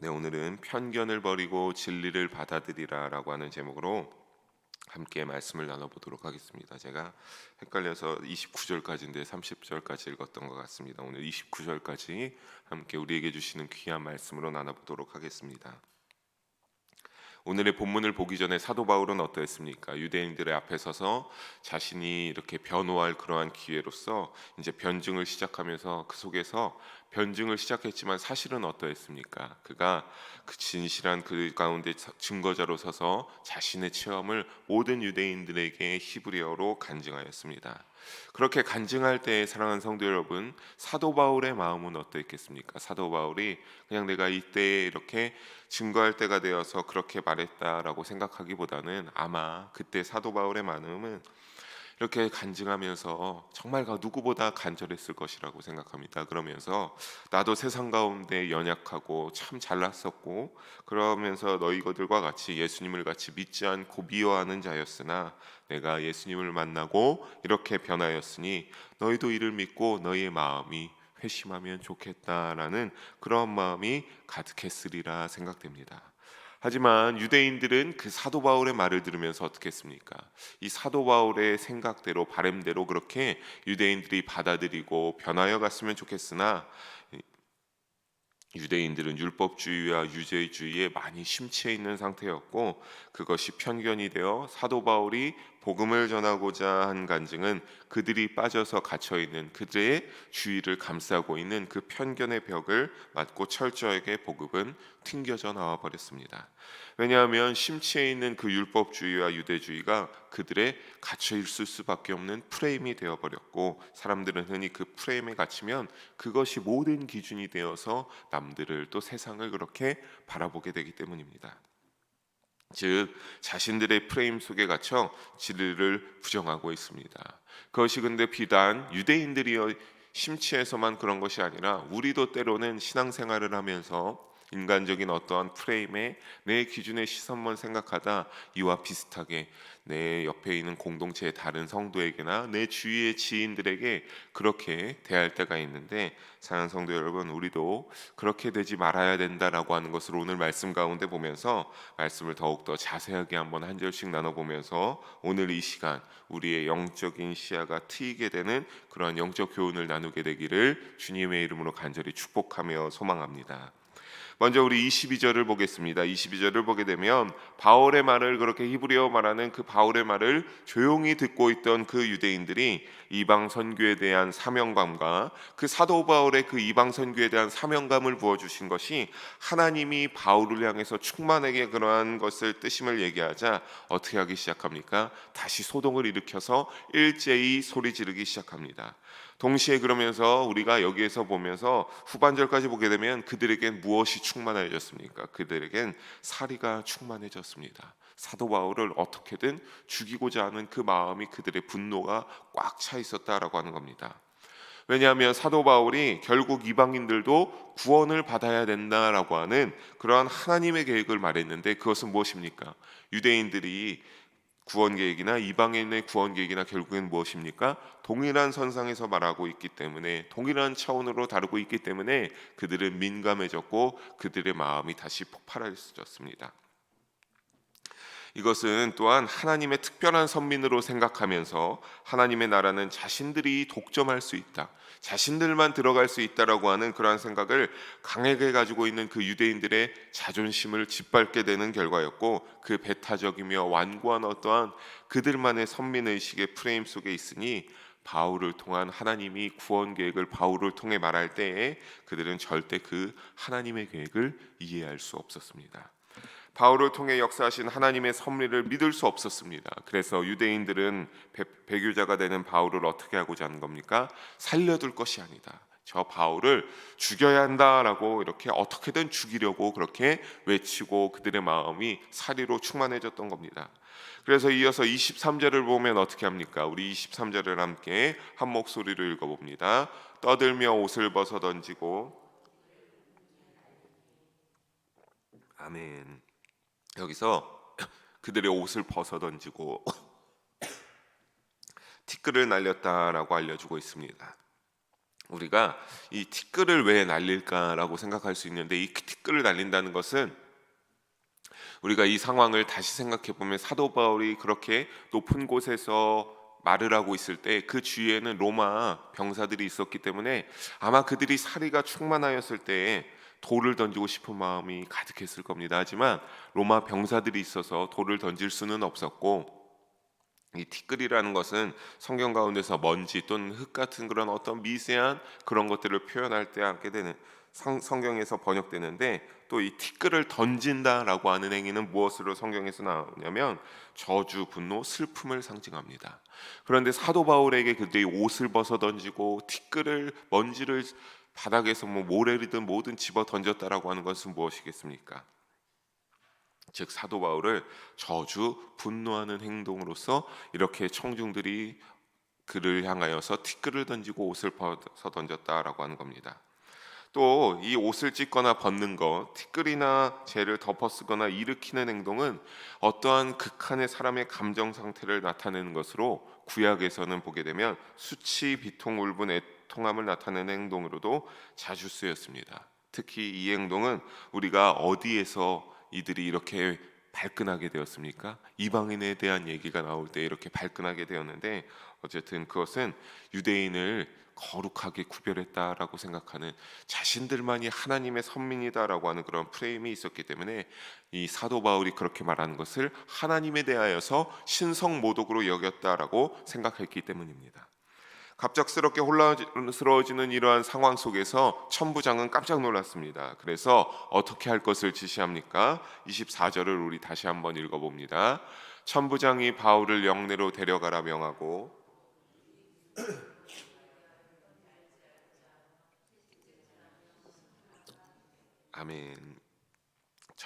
네, 오늘은 편견을 버리고 진리를 받아들이라라고 하는 제목으로 함께 말씀을 나눠보도록 하겠습니다. 제가 헷갈려서 29절까지인데 30절까지 읽었던 것 같습니다. 오늘 29절까지 함께 우리에게 주시는 귀한 말씀으로 나눠보도록 하겠습니다. 오늘의 본문을 보기 전에 사도 바울은 어떠했습니까? 유대인들의 앞에 서서 자신이 이렇게 변호할 그러한 기회로서 이제 변증을 시작하면서 그 속에서 변증을 시작했지만 사실은 어떠했습니까? 그가 그 진실한 그 가운데 증거자로 서서 자신의 체험을 모든 유대인들에게 히브리어로 간증하였습니다. 그렇게 간증할 때 사랑하는 성도 여러분, 사도 바울의 마음은 어떠했겠습니까? 사도 바울이 그냥 내가 이때 이렇게 증거할 때가 되어서 그렇게 말했다라고 생각하기보다는 아마 그때 사도 바울의 마음은 이렇게 간증하면서 정말 누구보다 간절했을 것이라고 생각합니다. 그러면서 나도 세상 가운데 연약하고 참 잘났었고 그러면서 너희들과 같이 예수님을 같이 믿지 않고 미워하는 자였으나 내가 예수님을 만나고 이렇게 변하였으니 너희도 이를 믿고 너희의 마음이 회심하면 좋겠다라는 그런 마음이 가득했으리라 생각됩니다. 하지만 유대인들은 그 사도 바울의 말을 들으면서 어떻게 했습니까? 이 사도 바울의 생각대로 바램대로 그렇게 유대인들이 받아들이고 변하여 갔으면 좋겠으나 유대인들은 율법주의와 유죄주의에 많이 심취해 있는 상태였고 그것이 편견이 되어 사도 바울이 복음을 전하고자 한 간증은 그들이 빠져서 갇혀 있는 그들의 주의를 감싸고 있는 그 편견의 벽을 맞고 철저하게 복음은 튕겨져 나와 버렸습니다. 왜냐하면 심취해 있는 그 율법주의와 유대주의가 그들의 갇혀 있을 수밖에 없는 프레임이 되어 버렸고 사람들은 흔히 그 프레임에 갇히면 그것이 모든 기준이 되어서 남들을 또 세상을 그렇게 바라보게 되기 때문입니다. 즉 자신들의 프레임 속에 갇혀 진리를 부정하고 있습니다. 그것이 근데 비단 유대인들이 심취해서만 그런 것이 아니라 우리도 때로는 신앙생활을 하면서 인간적인 어떠한 프레임에 내 기준의 시선만 생각하다 이와 비슷하게 내 옆에 있는 공동체의 다른 성도에게나 내 주위의 지인들에게 그렇게 대할 때가 있는데 사랑하는 성도 여러분 우리도 그렇게 되지 말아야 된다라고 하는 것을 오늘 말씀 가운데 보면서 말씀을 더욱 더 자세하게 한번 한 절씩 나눠 보면서 오늘 이 시간 우리의 영적인 시야가 트이게 되는 그런 영적 교훈을 나누게 되기를 주님의 이름으로 간절히 축복하며 소망합니다. 먼저 우리 22절을 보겠습니다. 22절을 보게 되면 바울의 말을 그렇게 히브리어 말하는 그 바울의 말을 조용히 듣고 있던 그 유대인들이 이방 선교에 대한 사명감과 그 사도 바울의 그 이방 선교에 대한 사명감을 부어 주신 것이 하나님이 바울을 향해서 충만하게 그러한 것을 뜻임을 얘기하자 어떻게 하기 시작합니까? 다시 소동을 일으켜서 일제히 소리 지르기 시작합니다. 동시에 그러면서 우리가 여기에서 보면서 후반절까지 보게 되면 그들에겐 무엇이 충만해졌습니까? 그들에겐 사리가 충만해졌습니다. 사도 바울을 어떻게든 죽이고자 하는 그 마음이 그들의 분노가 꽉 차 있었다라고 하는 겁니다. 왜냐하면 사도 바울이 결국 이방인들도 구원을 받아야 된다라고 하는 그러한 하나님의 계획을 말했는데 그것은 무엇입니까? 유대인들이 구원 계획이나 이방인의 구원 계획이나 결국엔 무엇입니까? 동일한 선상에서 말하고 있기 때문에 동일한 차원으로 다루고 있기 때문에 그들은 민감해졌고 그들의 마음이 다시 폭발했었습니다. 이것은 또한 하나님의 특별한 선민으로 생각하면서 하나님의 나라는 자신들이 독점할 수 있다. 자신들만 들어갈 수 있다라고 하는 그러한 생각을 강하게 가지고 있는 그 유대인들의 자존심을 짓밟게 되는 결과였고 그 배타적이며 완고한 어떠한 그들만의 선민 의식의 프레임 속에 있으니 바울을 통한 하나님이 구원 계획을 바울을 통해 말할 때에 그들은 절대 그 하나님의 계획을 이해할 수 없었습니다. 바울을 통해 역사하신 하나님의 섭리를 믿을 수 없었습니다. 그래서 유대인들은 배 교자가 되는 바울을 어떻게 하고자 하는 겁니까? 살려둘 것이 아니다. 저 바울을 죽여야 한다라고 이렇게 어떻게든 죽이려고 그렇게 외치고 그들의 마음이 사리로 충만해졌던 겁니다. 그래서 이어서 23절을 보면 어떻게 합니까? 우리 23절을 함께 한 목소리로 읽어봅니다. 떠들며 옷을 벗어 던지고 아멘. 여기서 그들의 옷을 벗어 던지고 티끌을 날렸다라고 알려주고 있습니다. 우리가 이 티끌을 왜 날릴까라고 생각할 수 있는데 이 티끌을 날린다는 것은 우리가 이 상황을 다시 생각해 보면 사도 바울이 그렇게 높은 곳에서 말을 하고 있을 때 그 주위에는 로마 병사들이 있었기 때문에 아마 그들이 사리가 충만하였을 때 돌을 던지고 싶은 마음이 가득했을 겁니다. 하지만 로마 병사들이 있어서 돌을 던질 수는 없었고 이 티끌이라는 것은 성경 가운데서 먼지 또는 흙 같은 그런 어떤 미세한 그런 것들을 표현할 때 하게 되는 성, 성경에서 번역되는데 또 이 티끌을 던진다라고 하는 행위는 무엇으로 성경에서 나오냐면 저주, 분노, 슬픔을 상징합니다. 그런데 사도 바울에게 그들이 옷을 벗어 던지고 티끌을 먼지를 바닥에서 뭐 모래이든 뭐든 집어 던졌다라고 하는 것은 무엇이겠습니까? 즉 사도 바울을 저주 분노하는 행동으로서 이렇게 청중들이 그를 향하여서 티끌을 던지고 옷을 벗어 던졌다라고 하는 겁니다. 또 이 옷을 찢거나 벗는 것, 티끌이나 재를 덮어 쓰거나 일으키는 행동은 어떠한 극한의 사람의 감정 상태를 나타내는 것으로 구약에서는 보게 되면 수치, 비통, 울분, 애 통함을 나타내는 행동으로도 자주 쓰였습니다. 특히 이 행동은 우리가 어디에서 이들이 이렇게 발끈하게 되었습니까? 이방인에 대한 얘기가 나올 때 이렇게 발끈하게 되었는데 어쨌든 그것은 유대인을 거룩하게 구별했다라고 생각하는 자신들만이 하나님의 선민이다라고 하는 그런 프레임이 있었기 때문에 이 사도 바울이 그렇게 말하는 것을 하나님에 대하여서 신성 모독으로 여겼다라고 생각했기 때문입니다. 갑작스럽게 혼란스러워지는 이러한 상황 속에서 천부장은 깜짝 놀랐습니다. 그래서 어떻게 할 것을 지시합니까? 24절을 우리 다시 한번 읽어봅니다. 천부장이 바울을 영내로 데려가라 명하고 아멘.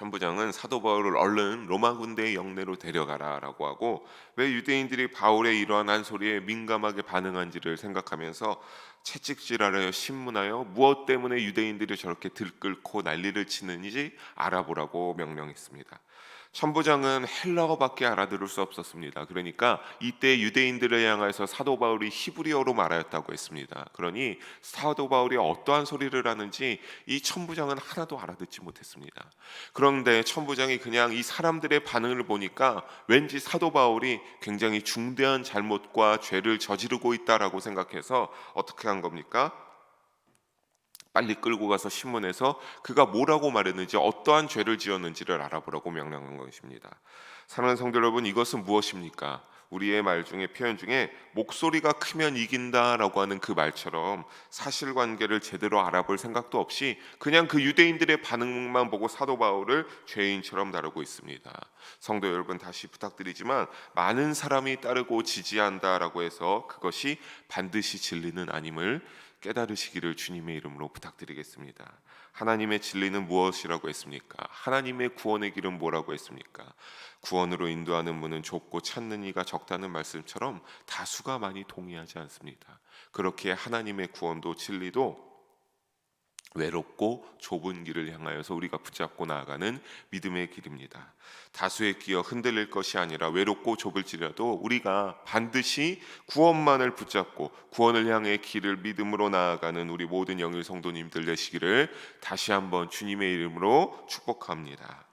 천부장은 사도 바울을 얼른 로마 군대의 영내로 데려가라라고 하고 왜 유대인들이 바울의 이러한 한 소리에 민감하게 반응한지를 생각하면서 채찍질하려 신문하여 무엇 때문에 유대인들이 저렇게 들끓고 난리를 치는지 알아보라고 명령했습니다. 천부장은 헬라어밖에 알아들을 수 없었습니다. 그러니까 이때 유대인들을 향해서 사도 바울이 히브리어로 말하였다고 했습니다. 그러니 사도 바울이 어떠한 소리를 하는지 이 천부장은 하나도 알아듣지 못했습니다. 그런데 천부장이 그냥 이 사람들의 반응을 보니까 왠지 사도 바울이 굉장히 중대한 잘못과 죄를 저지르고 있다라고 생각해서 어떻게 한 겁니까? 빨리 끌고 가서 신문에서 그가 뭐라고 말했는지 어떠한 죄를 지었는지를 알아보라고 명령한 것입니다. 사랑하는 성도 여러분 이것은 무엇입니까? 우리의 말 중에 표현 중에 목소리가 크면 이긴다라고 하는 그 말처럼 사실관계를 제대로 알아볼 생각도 없이 그냥 그 유대인들의 반응만 보고 사도 바울을 죄인처럼 다루고 있습니다. 성도 여러분 다시 부탁드리지만 많은 사람이 따르고 지지한다라고 해서 그것이 반드시 진리는 아님을 깨달으시기를 주님의 이름으로 부탁드리겠습니다. 하나님의 진리는 무엇이라고 했습니까? 하나님의 구원의 길은 뭐라고 했습니까? 구원으로 인도하는 문은 좁고 찾는 이가 적다는 말씀처럼 다수가 많이 동의하지 않습니다. 그렇게 하나님의 구원도 진리도 외롭고 좁은 길을 향하여서 우리가 붙잡고 나아가는 믿음의 길입니다. 다수의 기어 흔들릴 것이 아니라 외롭고 좁을지라도 우리가 반드시 구원만을 붙잡고 구원을 향해 길을 믿음으로 나아가는 우리 모든 영일 성도님들 되시기를 다시 한번 주님의 이름으로 축복합니다.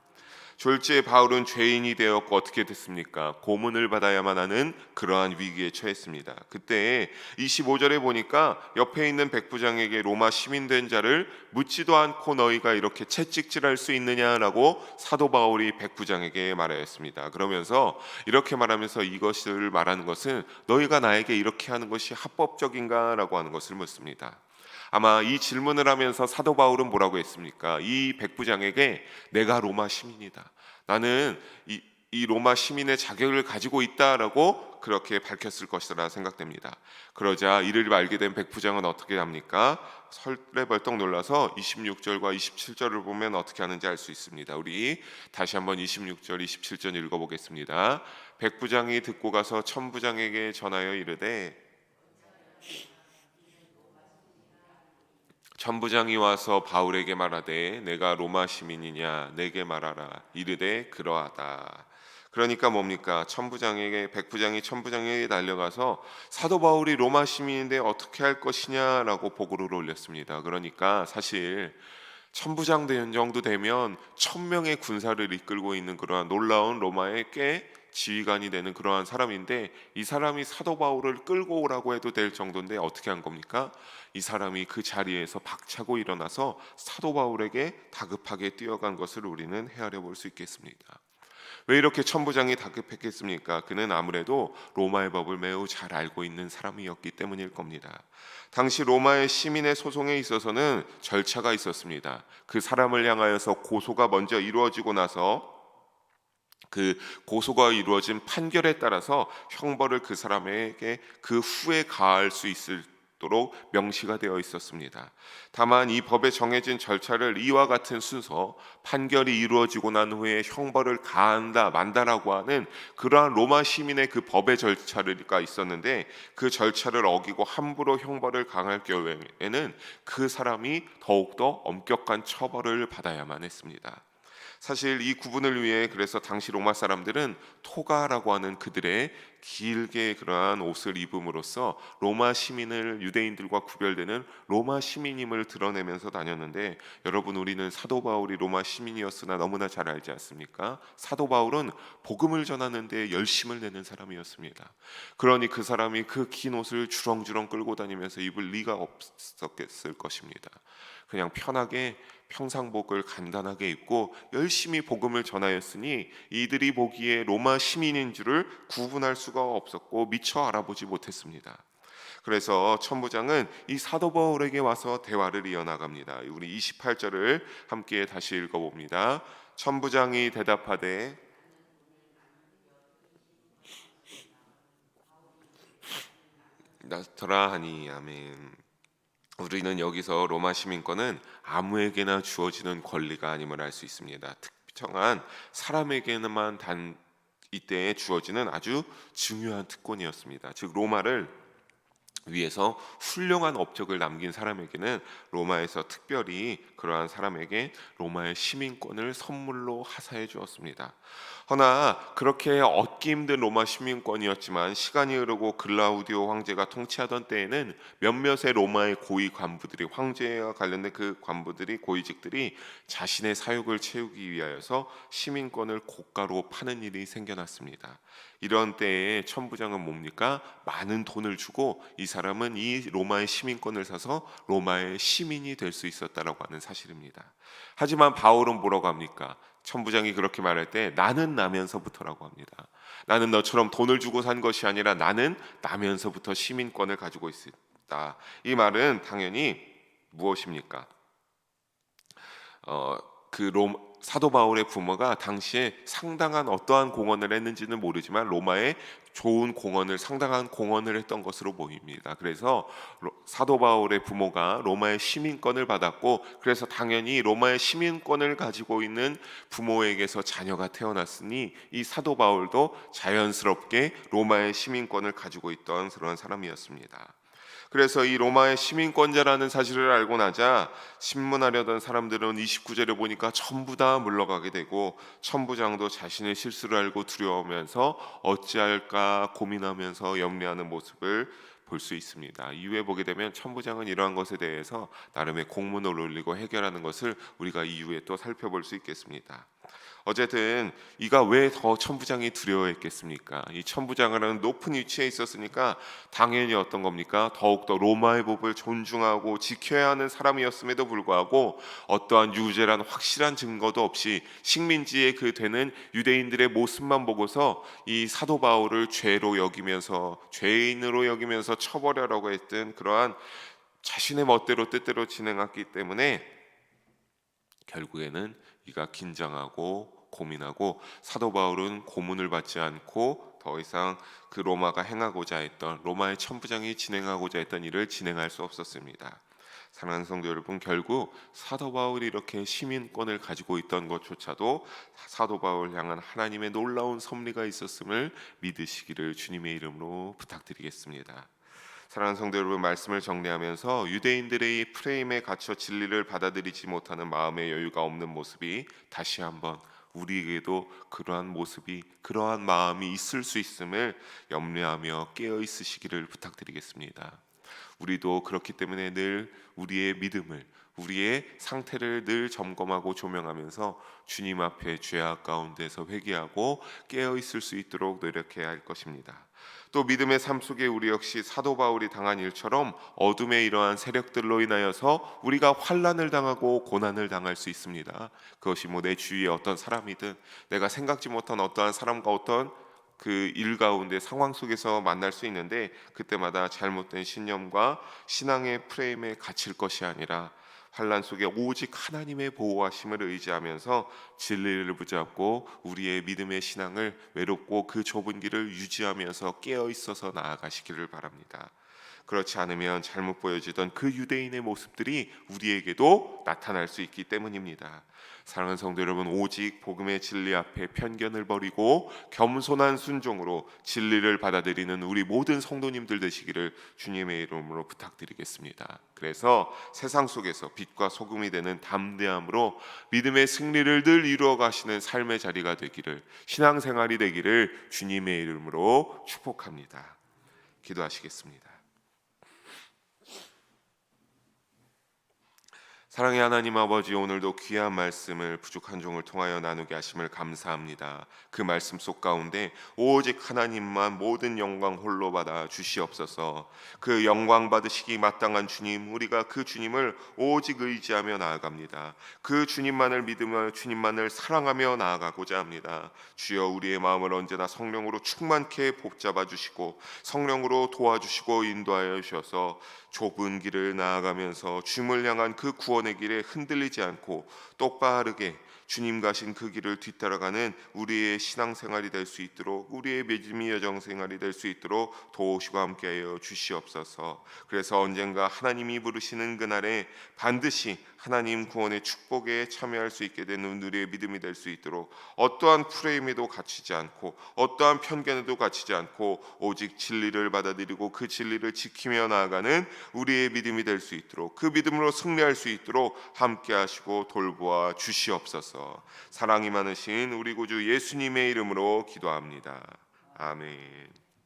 졸지에 바울은 죄인이 되었고 어떻게 됐습니까? 고문을 받아야만 하는 그러한 위기에 처했습니다. 그때 25절에 보니까 옆에 있는 백부장에게 로마 시민 된 자를 묻지도 않고 너희가 이렇게 채찍질할 수 있느냐라고 사도 바울이 백부장에게 말하였습니다. 그러면서 이렇게 말하면서 이것을 말하는 것은 너희가 나에게 이렇게 하는 것이 합법적인가라고 하는 것을 묻습니다. 아마 이 질문을 하면서 사도 바울은 뭐라고 했습니까? 이 백부장에게 내가 로마 시민이다. 나는 이, 이 로마 시민의 자격을 가지고 있다라고 그렇게 밝혔을 것이라 생각됩니다. 그러자 이를 알게 된 백부장은 어떻게 합니까? 설레벌떡 놀라서 26절과 27절을 보면 어떻게 하는지 알 수 있습니다. 우리 다시 한번 26절, 27절 읽어보겠습니다. 백부장이 듣고 가서 천부장에게 전하여 이르되 천부장이 와서 바울에게 말하되 내가 로마 시민이냐 내게 말하라 이르되 그러하다 그러니까 뭡니까? 천부장에게 백부장이 천부장에게 달려가서 사도 바울이 로마 시민인데 어떻게 할 것이냐라고 보고를 올렸습니다. 그러니까 사실 천부장 된 정도 되면 천 명의 군사를 이끌고 있는 그러한 놀라운 로마의 꽤 지휘관이 되는 그러한 사람인데 이 사람이 사도 바울을 끌고 오라고 해도 될 정도인데 어떻게 한 겁니까? 이 사람이 그 자리에서 박차고 일어나서 사도 바울에게 다급하게 뛰어간 것을 우리는 헤아려 볼 수 있겠습니다. 왜 이렇게 천부장이 다급했겠습니까? 그는 아무래도 로마의 법을 매우 잘 알고 있는 사람이었기 때문일 겁니다. 당시 로마의 시민의 소송에 있어서는 절차가 있었습니다. 그 사람을 향하여서 고소가 먼저 이루어지고 나서 그 고소가 이루어진 판결에 따라서 형벌을 그 사람에게 그 후에 가할 수 있을 도록 명시가 되어 있었습니다. 다만 이 법에 정해진 절차를 이와 같은 순서, 판결이 이루어지고 난 후에 형벌을 가한다, 만다라고 하는 그러한 로마 시민의 그 법의 절차가 있었는데 그 절차를 어기고 함부로 형벌을 강할 경우에는 그 사람이 더욱더 엄격한 처벌을 받아야만 했습니다. 사실 이 구분을 위해 그래서 당시 로마 사람들은 토가라고 하는 그들의 길게 그러한 옷을 입음으로써 로마 시민을 유대인들과 구별되는 로마 시민임을 드러내면서 다녔는데 여러분 우리는 사도 바울이 로마 시민이었으나 너무나 잘 알지 않습니까? 사도 바울은 복음을 전하는데 열심을 내는 사람이었습니다. 그러니 그 사람이 그 긴 옷을 주렁주렁 끌고 다니면서 입을 리가 없었겠을 것입니다. 그냥 편하게 평상복을 간단하게 입고 열심히 복음을 전하였으니 이들이 보기에 로마 시민인 줄을 구분할 수가 없었고 미처 알아보지 못했습니다. 그래서 천부장은 이 사도 바울에게 와서 대화를 이어나갑니다. 우리 28절을 함께 다시 읽어봅니다. 천부장이 대답하되 나스터라 하니 아멘. 우리는 여기서 로마 시민권은 아무에게나 주어지는 권리가 아님을 알 수 있습니다. 특정한 사람에게만 단 이때에 주어지는 아주 중요한 특권이었습니다. 즉 로마를 위해서 훌륭한 업적을 남긴 사람에게는 로마에서 특별히 그러한 사람에게 로마의 시민권을 선물로 하사해 주었습니다. 허나 그렇게 얻기 힘든 로마 시민권이었지만 시간이 흐르고 글라우디오 황제가 통치하던 때에는 몇몇의 로마의 고위 관부들이 황제와 관련된 그 관부들이 고위직들이 자신의 사욕을 채우기 위하여서 시민권을 고가로 파는 일이 생겨났습니다. 이런 때에 천부장은 뭡니까? 많은 돈을 주고 이 사람은 이 로마의 시민권을 사서 로마의 시민이 될 수 있었다라고 하는 사실입니다. 하지만 바울은 뭐라고 합니까? 천부장이 그렇게 말할 때 나는 나면서부터라고 합니다. 나는 너처럼 돈을 주고 산 것이 아니라 나는 나면서부터 시민권을 가지고 있다. 이 말은 당연히 무엇입니까? 어, 그 롬, 사도 바울의 부모가 당시에 상당한 어떠한 공헌을 했는지는 모르지만 로마에 좋은 공헌을 상당한 공헌을 했던 것으로 보입니다. 그래서 사도 바울의 부모가 로마의 시민권을 받았고 그래서 당연히 로마의 시민권을 가지고 있는 부모에게서 자녀가 태어났으니 이 사도 바울도 자연스럽게 로마의 시민권을 가지고 있던 그런 사람이었습니다. 그래서 이 로마의 시민권자라는 사실을 알고 나자 신문하려던 사람들은 29절에 보니까 전부 다 물러가게 되고 천부장도 자신의 실수를 알고 두려워하면서 어찌할까 고민하면서 염려하는 모습을 볼 수 있습니다. 이후에 보게 되면 천부장은 이러한 것에 대해서 나름의 공문을 올리고 해결하는 것을 우리가 이후에 또 살펴볼 수 있겠습니다. 어쨌든 이가 왜 더 천부장이 두려워했겠습니까? 이 천부장이라는 높은 위치에 있었으니까 당연히 어떤 겁니까? 더욱더 로마의 법을 존중하고 지켜야 하는 사람이었음에도 불구하고 어떠한 유죄란 확실한 증거도 없이 식민지에 그 되는 유대인들의 모습만 보고서 이 사도 바울을 죄로 여기면서 죄인으로 여기면서 처벌하라고 했던 그러한 자신의 멋대로 뜻대로 진행했기 때문에 결국에는 이가 긴장하고 고민하고 사도 바울은 고문을 받지 않고 더 이상 그 로마가 행하고자 했던 로마의 천부장이 진행하고자 했던 일을 진행할 수 없었습니다. 사랑하는 성도 여러분, 결국 사도 바울이 이렇게 시민권을 가지고 있던 것조차도 사도 바울 향한 하나님의 놀라운 섭리가 있었음을 믿으시기를 주님의 이름으로 부탁드리겠습니다. 사랑하는 성도 여러분 말씀을 정리하면서 유대인들의 이 프레임에 갇혀 진리를 받아들이지 못하는 마음의 여유가 없는 모습이 다시 한번 우리에게도 그러한 모습이 그러한 마음이 있을 수 있음을 염려하며 깨어 있으시기를 부탁드리겠습니다. 우리도 그렇기 때문에 늘 우리의 믿음을 우리의 상태를 늘 점검하고 조명하면서 주님 앞에 죄악 가운데서 회개하고 깨어 있을 수 있도록 노력해야 할 것입니다. 또 믿음의 삶 속에 우리 역시 사도 바울이 당한 일처럼 어둠의 이러한 세력들로 인하여서 우리가 환란을 당하고 고난을 당할 수 있습니다. 그것이 뭐 내 주위에 어떤 사람이든 내가 생각지 못한 어떠한 사람과 어떤 그 일 가운데 상황 속에서 만날 수 있는데 그때마다 잘못된 신념과 신앙의 프레임에 갇힐 것이 아니라 환란 속에 오직 하나님의 보호하심을 의지하면서 진리를 붙잡고 우리의 믿음의 신앙을 외롭고 그 좁은 길을 유지하면서 깨어 있어서 나아가시기를 바랍니다. 그렇지 않으면 잘못 보여지던 그 유대인의 모습들이 우리에게도 나타날 수 있기 때문입니다. 사랑하는 성도 여러분, 오직 복음의 진리 앞에 편견을 버리고 겸손한 순종으로 진리를 받아들이는 우리 모든 성도님들 되시기를 주님의 이름으로 부탁드리겠습니다. 그래서 세상 속에서 빛과 소금이 되는 담대함으로 믿음의 승리를 늘 이루어 가시는 삶의 자리가 되기를 신앙생활이 되기를 주님의 이름으로 축복합니다. 기도하시겠습니다. 사랑의 하나님 아버지 오늘도 귀한 말씀을 부족한 종을 통하여 나누게 하심을 감사합니다. 그 말씀 속 가운데 오직 하나님만 모든 영광 홀로 받아 주시옵소서. 그 영광 받으시기 마땅한 주님 우리가 그 주님을 오직 의지하며 나아갑니다. 그 주님만을 믿으며 주님만을 사랑하며 나아가고자 합니다. 주여 우리의 마음을 언제나 성령으로 충만케 복잡아 주시고 성령으로 도와주시고 인도하여 주셔서 좁은 길을 나아가면서 주님을 향한 그 구원의 길에 흔들리지 않고 똑바르게 주님 가신 그 길을 뒤따라가는 우리의 신앙생활이 될 수 있도록 우리의 믿음의 여정 생활이 될 수 있도록 도우시고 함께하여 주시옵소서. 그래서 언젠가 하나님이 부르시는 그날에 반드시 하나님 구원의 축복에 참여할 수 있게 되는 우리의 믿음이 될 수 있도록 어떠한 프레임에도 갇히지 않고 어떠한 편견에도 갇히지 않고 오직 진리를 받아들이고 그 진리를 지키며 나아가는 우리의 믿음이 될 수 있도록 그 믿음으로 승리할 수 있도록 함께하시고 돌보아 주시 옵소서. 사랑이 많으신 우리 구주 예수님의 이름으로 기도합니다. 아멘.